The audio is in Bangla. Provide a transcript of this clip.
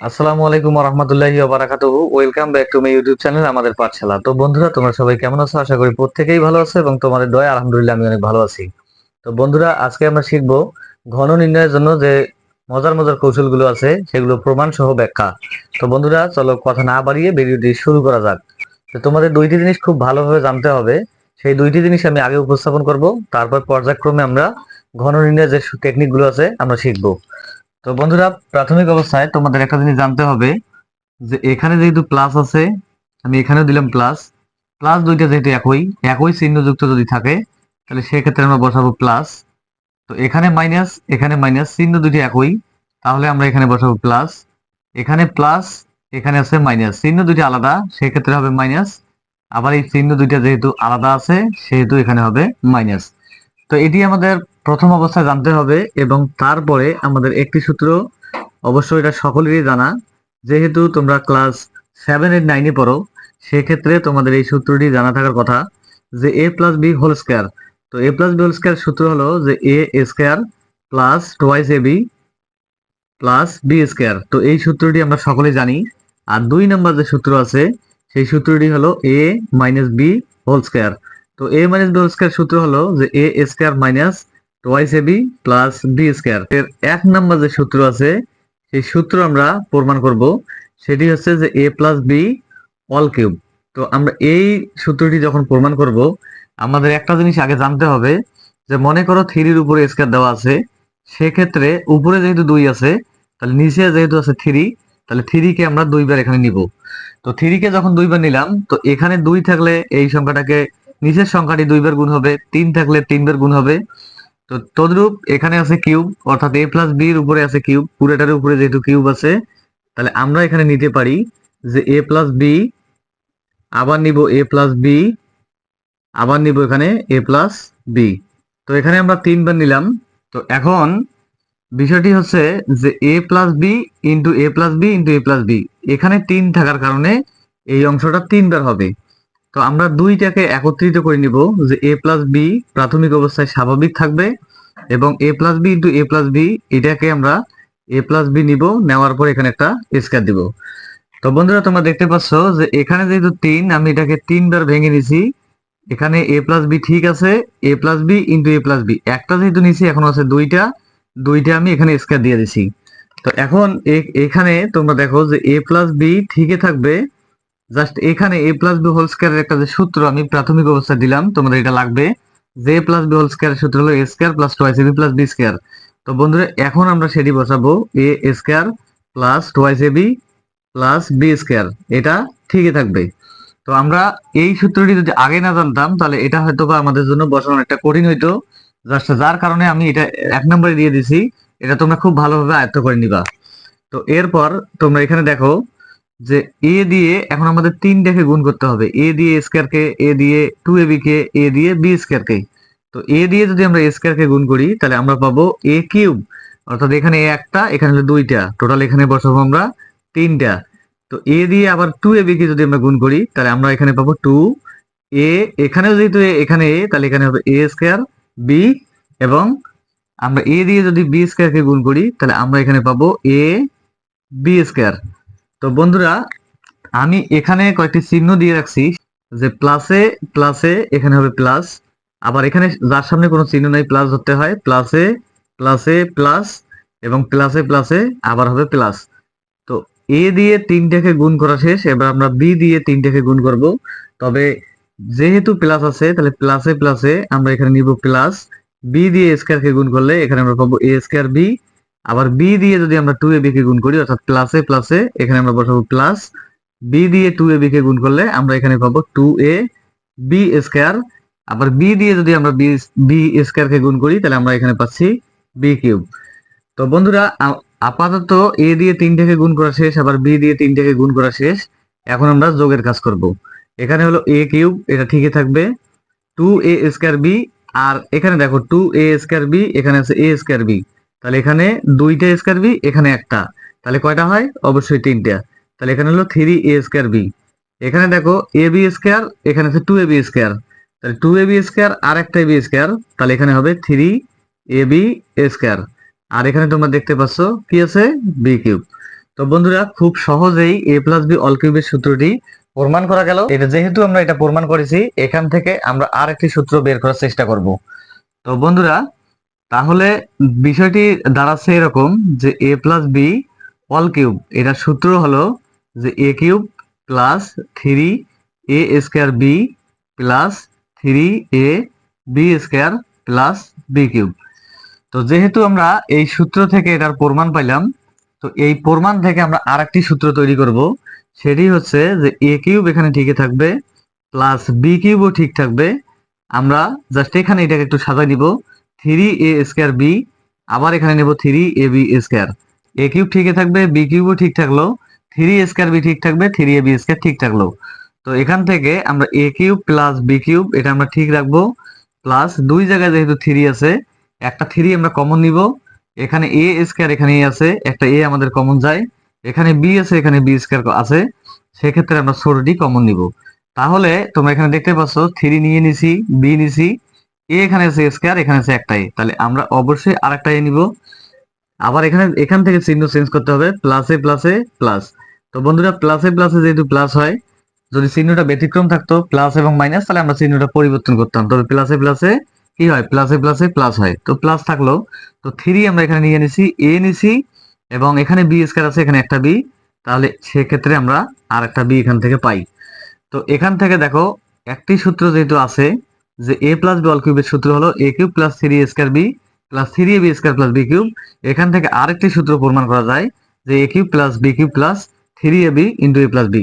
আসসালামু আলাইকুম রহমতুল্লাহি বারাকাতুহু welcome back to my YouTube channel Amader Pathshala. তো বন্ধুরা, তোমরা সবাই কেমন আছো? আশা করি প্রত্যেকেই ভালো আছো এবং তোমাদের দয়া আলহামদুলিল্লাহ আমি অনেক ভালো আছি। তো বন্ধুরা, আজকে আমরা শিখব ঘন নির্ণয়ের জন্য যে মজার মজার কৌশলগুলো আছে, সেগুলো প্রমাণ সহ ব্যাখ্যা। তো বন্ধুরা, চলো কথা না বাড়িয়ে ভিডিওটি শুরু করা যাক। তো তোমাদের দুইটি জিনিস খুব ভালোভাবে জানতে হবে। সেই দুইটি জিনিস আমি আগে উপস্থাপন করব, তারপর পর্যায়ক্রমে আমরা ঘন নির্ণয়ের যে টেকনিকগুলো আছে, আমরা শিখব। তো বন্ধুরা, প্রাথমিক অবস্থায় তোমাদের একটা জিনিস জানতে হবে, যে এখানে যেহেতু প্লাস আছে, আমি এখানেও দিলাম প্লাস প্লাস দুইটা যেহেতু একই একই চিহ্নযুক্ত যদি থাকে, তাহলে সেক্ষেত্রে আমরা বসাবো প্লাস তো এখানে মাইনাস এখানে মাইনাস চিহ্ন দুটি একই, তাহলে আমরা এখানে বসাবো প্লাস এখানে প্লাস এখানে আছে মাইনাস চিহ্ন দুটি আলাদা, সেক্ষেত্রে হবে মাইনাস আবার এই চিহ্ন দুইটা যেহেতু আলাদা আছে, সেহেতু এখানে হবে মাইনাস তো এটি আমাদের প্রথম অবস্থায় জানতে হবে এবং তারপরে আমাদের একটি সূত্র অবশ্যই এটা সকলেরই জানা। যেহেতু তোমরা ক্লাস সেভেন এইট নাইনে পড়ো, সেক্ষেত্রে তোমাদের এই সূত্রটি জানা থাকার কথা যে A plus B whole square তো A plus B whole square সূত্র হলো যে A square plus twice A B plus B square তো এই সূত্রটি আমরা সকলে জানি। আর দুই নম্বর যে সূত্র আছে, সেই সূত্রটি হলো A minus B whole square তো A minus B whole square সূত্র হলো যে A square minus twice A B plus B square এর এক নম্বর যে সূত্র আছে, সেই সূত্র আমরা প্রমাণ করব। সেটি হচ্ছে যে A plus B all cube তো আমরা এই সূত্রটি যখন প্রমাণ করব, আমাদের একটা জিনিস আগে জানতে হবে, যে মনে করো থ্রির উপরে স্কোয়ার দেওয়া আছে, সেক্ষেত্রে উপরে যেহেতু দুই আছে, তাহলে নিচে যেহেতু আছে থ্রি তাহলে থ্রি কে আমরা দুইবার এখানে নিব। তো থ্রি কে যখন দুইবার নিলাম, তো এখানে দুই থাকলে এই সংখ্যাটাকে নিচের সংখ্যাটি দুইবার গুণ হবে, তিন থাকলে তিনবার গুণ হবে। তো তদ্রূপ এখানে আছে কিউব, অর্থাৎ এ প্লাস বি এর উপরে আছে কিউব, পুরোটার উপরে যেহেতু কিউব আছে, তাহলে আমরা এখানে নিতে পারি যে এ প্লাস বি আবার নিব এ প্লাস বি আবার নিব এখানে এ প্লাস বি তো এখানে আমরা তিনবার নিলাম। তো এখন বিষয়টি হচ্ছে যে A plus B into A plus B into A plus B এখানে তিন থাকার কারণে এই অংশটা তিনবার হবে। তো আমরা দুইটাকে একত্রিত করে নিব যে এ প্লাস বি প্রাথমিক অবস্থায় স্বাভাবিক থাকবে এবং A plus B into A plus B এটাকে আমরা এ প্লাস বি নিব, নেওয়ার পর এখানে একটা স্কোয়ার দিব। তো বন্ধুরা, তোমরা দেখতে পাচ্ছ যে এখানে যেহেতু তিন, আমি এটাকে তিনবার ভেঙে নিছি। এখানে এ প্লাস বি ঠিক আছে A plus B into A plus B একটা যেহেতু নিছি, এখন আছে দুইটা দুইটা আমি এখানে স্কোয়ার দিয়ে দিছি। তো এখন এখানে তোমরা দেখো যে এ প্লাস বি ঠিকই থাকবে জাস্ট এখানে এ প্লাস বি হোল স্কোয়ারের একটা যে সূত্র আমি প্রাথমিক অবস্থায় দিলাম, তোমাদের এটা লাগবে। যে প্লাস বি হোল স্কোয়ারের সূত্র হলো A square plus twice B plus B square তো বন্ধুরা, এখন আমরা সেটি বসাবো। A square plus twice B plus B square এটা ঠিকই থাকবে। তো আমরা এই সূত্রটি যদি আগে না জানতাম, তাহলে এটা হয়তো বা আমাদের জন্য বসানো একটা কঠিন হইতো। জাস্ট যার কারণে আমি এটা এক নম্বরে দিয়ে দিছি। এটা তোমরা খুব ভালোভাবে আয়ত্ত করে নিবা। তো এরপর তোমরা এখানে দেখো যে এ দিয়ে এখন আমাদের তিনটাকে গুণ করতে হবে। এ দিয়ে স্কোয়ার কে এ দিয়ে টু এ বি কে এ দিয়ে বি স্কোয়ার কে। তো এ দিয়ে যদি আমরা স্কোয়ার কে গুণ করি, তাহলে আমরা পাবো এ কিউব অর্থাৎ এখানে একটা, এখানে দুইটা। টোটাল এখানে বসাবো আমরা তিনটা। তো এ দিয়ে আবার টু এ বি কে যদি আমরা গুণ করি, তাহলে আমরা এখানে পাবো টু এ এখানেও যেহেতু এখানে এ তাহলে এখানে হবে এ স্কোয়ার বি এবং আমরা এ দিয়ে যদি বি স্কোয়ার কে গুণ করি, তাহলে আমরা এখানে পাবো এ বি স্কোয়ার তো বন্ধুরা, আমি এখানে কয়েকটি চিহ্ন দিয়ে রাখছি যে প্লাসে প্লাসে এখানে হবে প্লাস আবার এখানে যার সামনে কোনো চিহ্ন নাই প্লাস ধরতে হয় প্লাসে প্লাসে প্লাস এবং প্লাসে প্লাসে আবার হবে প্লাস তো এ দিয়ে তিনটাকে গুণ করা শেষ, এবার আমরা বি দিয়ে তিনটাকে গুণ করব। তবে যেহেতু প্লাস আছে, তাহলে প্লাসে প্লাসে আমরা এখানে নিব প্লাস বি দিয়ে স্কোয়ার কে গুণ করলে এখানে আমরা পাবো এ স্কোয়ার বি আবার বি দিয়ে যদি আমরা টু এ বি কে গুণ করি, অর্থাৎ প্লাসে প্লাসে এখানে আমরা বসাবো প্লাস বি দিয়ে টু এ বি কে গুণ করলে আমরা এখানে পাবো টু এ বি স্কোয়ার আবার বি দিয়ে যদি আমরা বি বি স্কোয়ার কে গুণ করি, তাহলে আমরা এখানে পাচ্ছি বি কিউব তো বন্ধুরা আপাতত এ দিয়ে তিনটাকে গুণ করা শেষ, আবার বি দিয়ে তিনটাকে গুণ করা শেষ। এখন আমরা যোগের কাজ করব। এখানে হলো এ কিউব এটা ঠিকই থাকবে। টু এ স্কোয়ার বি আর এখানে দেখো টু এ স্কোয়ার বি এখানে আছে এ স্কোয়ার বি তাহলে এখানে দুইটা স্কোয়ার বি এখানে একটা। তাহলে কয়টা হয়? অবশ্যই তিনটা। তাহলে এখানে হলো থ্রি এ স্কোয়ার বি এখানে দেখো এ বি স্কোয়ার এখানে আছে টু এ বি স্কোয়ার তাহলে টু এ বি স্কোয়ার আর একটা এ বি স্কোয়ার তাহলে এখানে হবে থ্রি এ বি স্কোয়ার আর এখানে তোমরা দেখতে পাচ্ছ, কি আছে? বি কিউব তো বন্ধুরা, খুব সহজেই এ প্লাস বি অল কিউবের সূত্রটি প্রমাণ করা গেল। এটা যেহেতু আমরা এটা প্রমাণ করেছি, এখান থেকে আমরা আর একটি সূত্র বের করার চেষ্টা করব। তো বন্ধুরা তাহলে বিষয়টি দাঁড়াচ্ছে এরকম যে A plus B all cube এটার সূত্র হলো যে A cube plus three A square B plus three A B square plus B cube তো যেহেতু আমরা এই সূত্র থেকে এটার প্রমাণ পাইলাম, তো এই প্রমাণ থেকে আমরা আরেকটি সূত্র তৈরি করব। সেটি হচ্ছে যে এ কিউব এখানে ঠিকই থাকবে প্লাস বি কিউবও ঠিক থাকবে। আমরা জাস্ট এখানে এটাকে একটু সাজাই নিব থ্রি এ স্কোয়ার বি আবার এখানে নেব three A B square A cube ঠিকই থাকবে বি কিউবও ঠিক থাকল থ্রি এ স্কোয়ার বি ঠিক থাকবে থ্রি এ বি স্কোয়ার ঠিক থাকল। তো এখান থেকে আমরা A cube plus B cube এটা আমরা ঠিক রাখব। প্লাস দুই জায়গায় যেহেতু থ্রি আছে, একটা থ্রি আমরা কমন নিব। এখানে এ স্কোয়ার এখানে আছে, একটা এ আমাদের কমন যায়। এখানে বি আছে, এখানে বি স্কোয়ার আছে। সেক্ষেত্রে আমরা ছোটটি কমন নিব। তাহলে তোমরা এখানে দেখতে পাচ্ছ থ্রি নিয়ে নিছি বি নিছি। এ এখানে আছে স্কোয়ার এখানে আছে একটাই। তাহলে আমরা অবশ্যই আর একটা এ নিব। আবার এখানে, এখান থেকে চিহ্ন চেঞ্জ করতে হবে প্লাসে প্লাসে প্লাস তো বন্ধুরা প্লাসে প্লাসে যেহেতু প্লাস হয়, যদি চিহ্নটা ব্যতিক্রম থাকতো প্লাস এবং মাইনাস তাহলে আমরা চিহ্নটা পরিবর্তন করতাম। তবে প্লাসে প্লাসে কি হয়? প্লাসে প্লাসে প্লাস হয়। তো প্লাস থাকল। তো থ্রি আমরা এখানে নিয়ে নিছি এ নিছি, এবং এখানে বি স্কোয়ার আছে, এখানে একটা বি তাহলে সেক্ষেত্রে আমরা আর একটা বি এখান থেকে পাই। তো এখান থেকে দেখো, একটি সূত্র যেহেতু আছে যে এ প্লাস বি অল কিউবের সূত্র হলো A cube plus three square B plus three A B square plus B cube এখান থেকে আরেকটি সূত্র প্রমাণ করা যায় যে A cube plus B cube plus three A B into A plus B